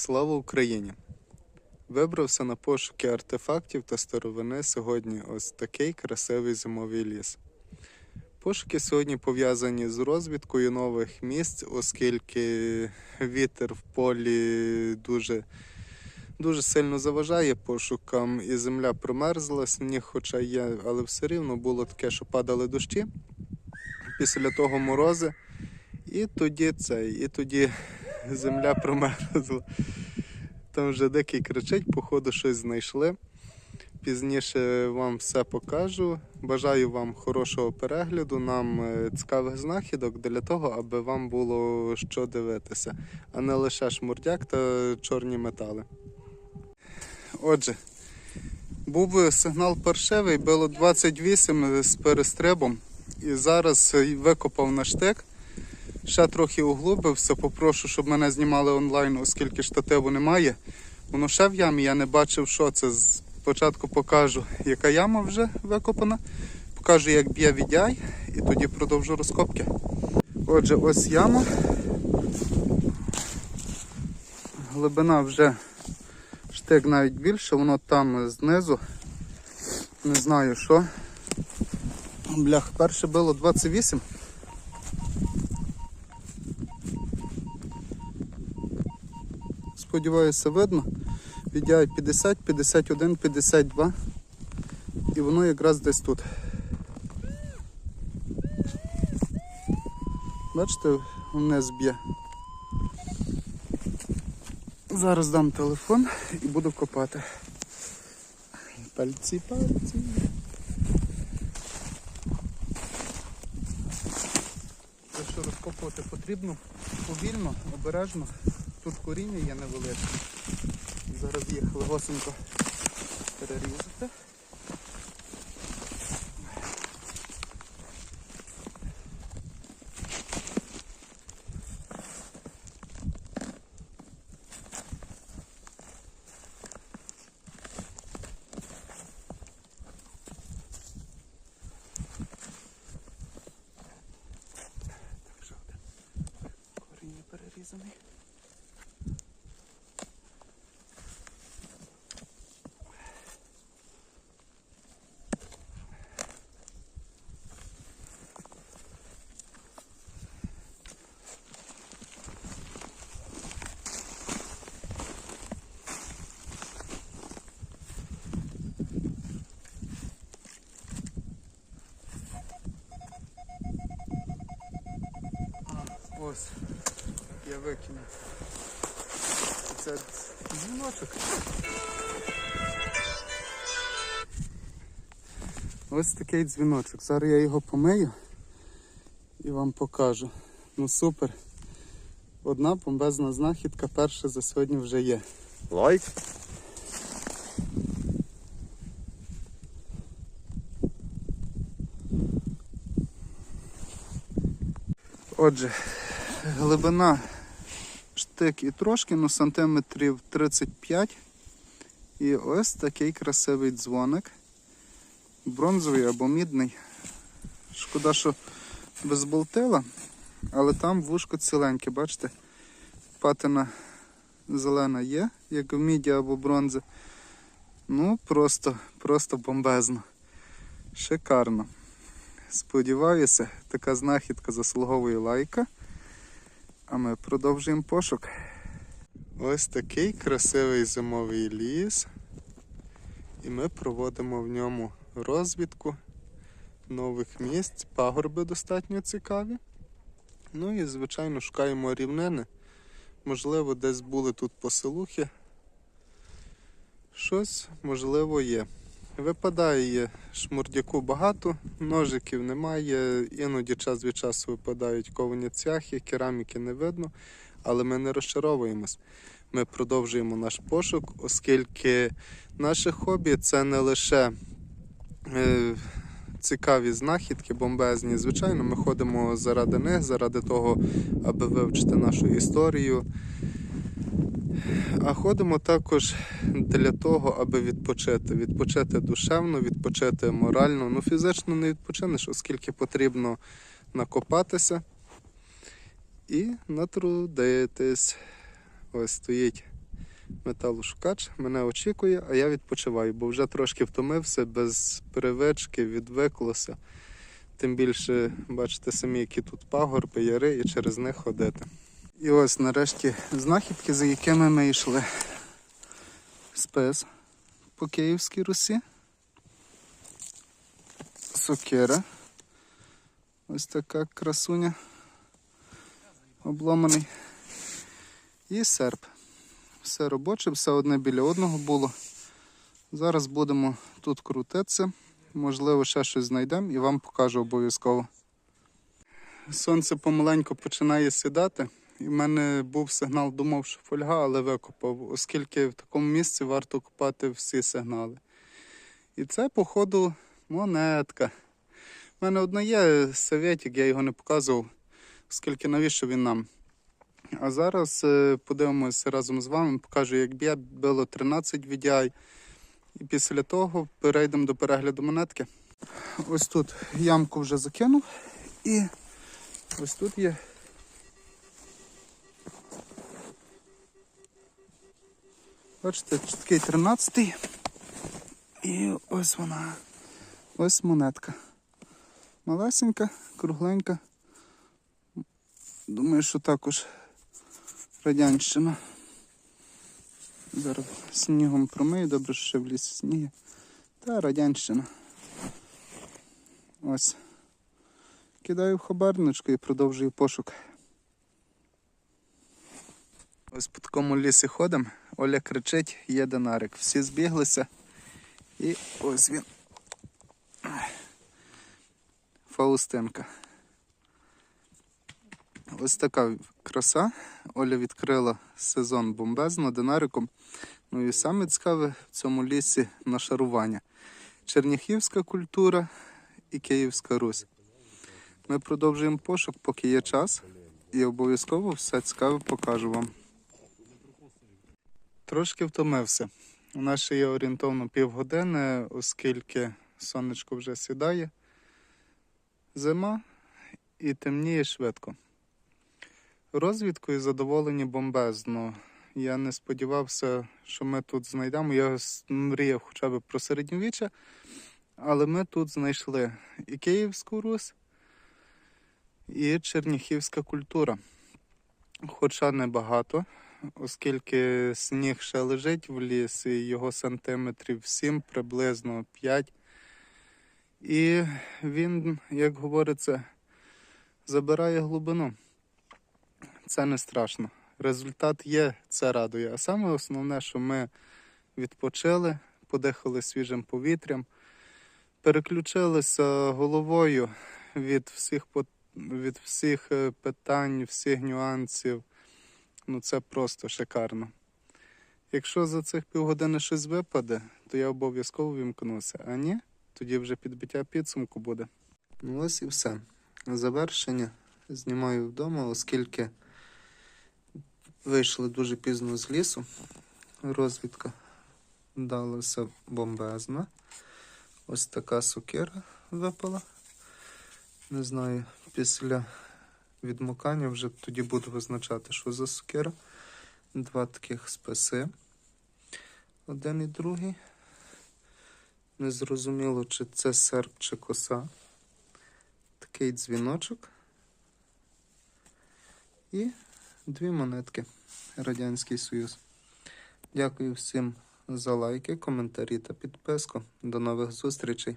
Слава Україні! Вибрався на пошуки артефактів та старовини сьогодні ось такий красивий зимовий ліс. Пошуки сьогодні пов'язані з розвідкою нових місць, оскільки вітер в полі дуже, дуже сильно заважає пошукам, і земля промерзла, сніг, хоча є, але все рівно було таке, що падали дощі. Після того морози. І тоді це, і тоді земля промерзла. Там вже дикий кричить, походу щось знайшли. Пізніше вам все покажу. Бажаю вам хорошого перегляду, нам е, цікавих знахідок для того, аби вам було що дивитися, а не лише шмурдяк та чорні метали. Отже, був сигнал паршивий, було 28 з перестрибом. І зараз викопав на штик. Ще трохи углубився, попрошу, щоб мене знімали онлайн, оскільки штативу немає. Воно ще в ямі, я не бачив, що це. Спочатку покажу, яка яма вже викопана. Покажу, як б'є відяй, і тоді продовжу розкопки. Отже, ось яма. Глибина вже штик навіть більше, воно там знизу. Не знаю що. Блях, перше було 28. Сподіваюся, видно. Віддяє 50, 51, 52. І воно якраз десь тут. Бачите, вниз б'є. Зараз дам телефон і буду копати. Пальці, пальці. Що розкопувати потрібно повільно, обережно. Тут коріння є невеличке. Зараз їх легосенько перерізати. Так, що один коріння перерізаний. Ось, я викинув. Це дзвіночок. Ось такий дзвіночок. Зараз я його помию і вам покажу. Ну супер. Одна бомбезна знахідка перша за сьогодні вже є. Лайк. Отже, глибина штик і трошки, ну сантиметрів 35. І ось такий красивий дзвоник. Бронзовий або мідний. Шкода, що без болтила, але там вушко ціленьке, бачите? Патина зелена є, як в міді або бронзи. Ну, просто, просто бомбезно. Шикарно. Сподіваюся, така знахідка заслуговує лайка. А ми продовжуємо пошук. Ось такий красивий зимовий ліс. І ми проводимо в ньому розвідку нових місць, пагорби достатньо цікаві. Ну і, звичайно, шукаємо рівнини. Можливо, десь були тут поселухи. Щось, можливо, є. Випадає шмурдяку багато, ножиків немає, іноді час від часу випадають ковані цвяхи, кераміки не видно, але ми не розчаровуємось. Ми продовжуємо наш пошук, оскільки наше хобі це не лише е, цікаві знахідки, бомбезні. Звичайно, ми ходимо заради них, заради того, аби вивчити нашу історію. А ходимо також для того, аби відпочити. Відпочити душевно, відпочити морально. Ну, фізично не відпочинеш, оскільки потрібно накопатися і натрудитись. Ось стоїть металошукач мене очікує, а я відпочиваю, бо вже трошки втомився, без привички, відвиклося. Тим більше, бачите самі, які тут пагорби, яри, і через них ходити. І ось нарешті знахідки, за якими ми йшли. Спис по Київській Русі. Сокира. Ось така красуня. Обломаний. І серп. Все робоче, все одне біля одного було. Зараз будемо тут крутитися. Можливо, ще щось знайдемо і вам покажу обов'язково. Сонце помаленьку починає сідати. І в мене був сигнал, думав, що фольга, але викопав, оскільки в такому місці варто купати всі сигнали. І це, походу, монетка. У мене одна є советик, я його не показував, оскільки навіщо він нам. А зараз е, подивимося разом з вами, покажу, як б'є, било 13 VDI. І після того перейдемо до перегляду монетки. Ось тут ямку вже закинув. І ось тут є. Бачите, такий 13-й. І ось вона. Ось монетка. Малесенька, кругленька. Думаю, що також радянщина. Зараз снігом промию, добре, що ще в лісі сніги. Та радянщина. Ось. Кидаю в хабарничку і продовжую пошук. Ось по такому лісі ходимо. Оля кричить, є динарик. Всі збіглися. І ось він. Фаустинка. Ось така краса. Оля відкрила сезон бомбезно динариком. Ну і саме цікаве в цьому лісі нашарування. Черніхівська культура і Київська Русь. Ми продовжуємо пошук, поки є час, і обов'язково все цікаве покажу вам. Трошки втомився. У нас ще є орієнтовно півгодини, оскільки сонечко вже сідає. Зима і темніє швидко. Розвідкою задоволені бомбезно. Я не сподівався, що ми тут знайдемо. Я мріяв хоча б про середньовіччя, але ми тут знайшли і Київську Русь, і Черніхівська культура. Хоча не багато, оскільки сніг ще лежить в лісі, його сантиметрів 7, приблизно 5. І він, як говориться, забирає глибину. Це не страшно. Результат є, це радує. А саме основне, що ми відпочили, подихали свіжим повітрям, переключилися головою від всіх, від всіх е, питань, всіх нюансів. Ну це просто шикарно. Якщо за цих півгодини щось випаде, то я обов'язково вімкнуся. А ні, тоді вже підбиття підсумку буде. Ну ось і все. Завершення знімаю вдома, оскільки вийшли дуже пізно з лісу. Розвідка вдалася бомбезна. Ось така сокира випала. Не знаю, після відмокання вже тоді буду визначати, що за сокира. Два таких списи. Один і другий. Незрозуміло, чи це серп, чи коса. Такий дзвіночок. І дві монетки. Радянський Союз. Дякую всім за лайки, коментарі та підписку. До нових зустрічей!